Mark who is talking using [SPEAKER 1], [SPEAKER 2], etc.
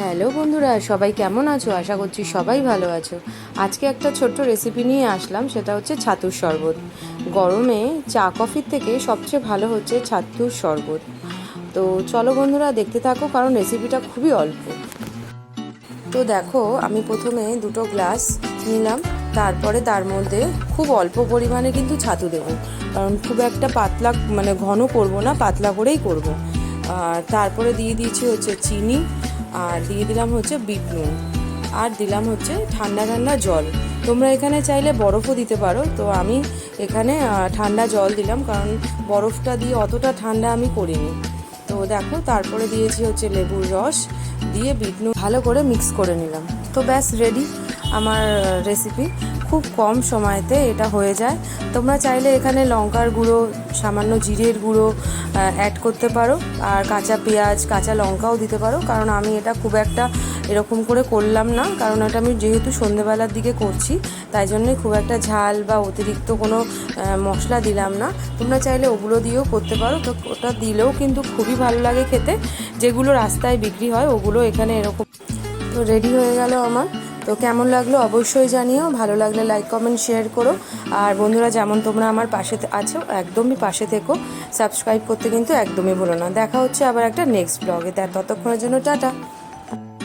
[SPEAKER 1] Hello বন্ধুরা, সবাই কেমন আছো? আশা করছি সবাই ভালো আছো। আজকে একটা ছোট্ট রেসিপি নিয়ে আসলাম, সেটা হচ্ছে ছাতুর শরবত। গরমে চা কফির থেকে সবচেয়ে ভালো হচ্ছে ছাতুর শরবত। তো চলো বন্ধুরা, দেখতে থাকো, কারণ রেসিপিটা খুবই অল্প। তো দেখো, আমি প্রথমে দুটো গ্লাস নিলাম, তারপরে তার মধ্যে খুব অল্প পরিমাণে কিন্তু ছাতু দেবো। কারণ খুব একটা পাতলা মানে ঘন করব না, পাতলা করেই করব। আর তারপরে দিয়ে দিয়েছি হচ্ছে চিনি আর দিয়ে দিলাম হচ্ছে বিট নুন। আর দিলাম হচ্ছে ঠান্ডা ঠান্ডা জল। তোমরা এখানে চাইলে বরফও দিতে পারো। তো আমি এখানে ঠান্ডা জল দিলাম কারণ বরফটা দিয়ে অতটা ঠান্ডা আমি করিনি। তো দেখো, তারপরে দিয়েছি হচ্ছে লেবুর রস। দিয়ে বিট নুন ভালো করে মিক্স করে নিলাম। তো ব্যাস রেডি আমার রেসিপি খুব কম সময়তে এটা হয়ে যায়। তোমরা চাইলে এখানে লঙ্কার গুঁড়ো, সামান্য জিরের গুঁড়ো অ্যাড করতে পারো। আর কাঁচা পেঁয়াজ, কাঁচা লঙ্কাও দিতে পারো। কারণ আমি এটা খুব একটা এরকম করে করলাম না। কারণ এটা আমি যেহেতু সন্ধেবেলার দিকে করছি, তাই জন্যই খুব একটা ঝাল বা অতিরিক্ত কোনো মশলা দিলাম না। তোমরা চাইলে ওগুলো দিয়েও করতে পারো। তো ওটা দিলেও কিন্তু খুবই ভালো লাগে খেতে। যেগুলো রাস্তায় বিক্রি হয়, ওগুলো এখানে এরকম। তো রেডি হয়ে গেল আমার। তো কেমন লাগল অবশ্যই জানিও। ভালো লাগলে লাইক কমেন্ট শেয়ার করো। আর বন্ধুরা, যেমন তোমরা আমার পাশে আছো, একদমই পাশে থেকো। সাবস্ক্রাইব করতে কিন্তু একদমই ভুলো না। দেখা হচ্ছে আবার একটা নেক্সট ব্লগে ততক্ষণের জন্য টাটা।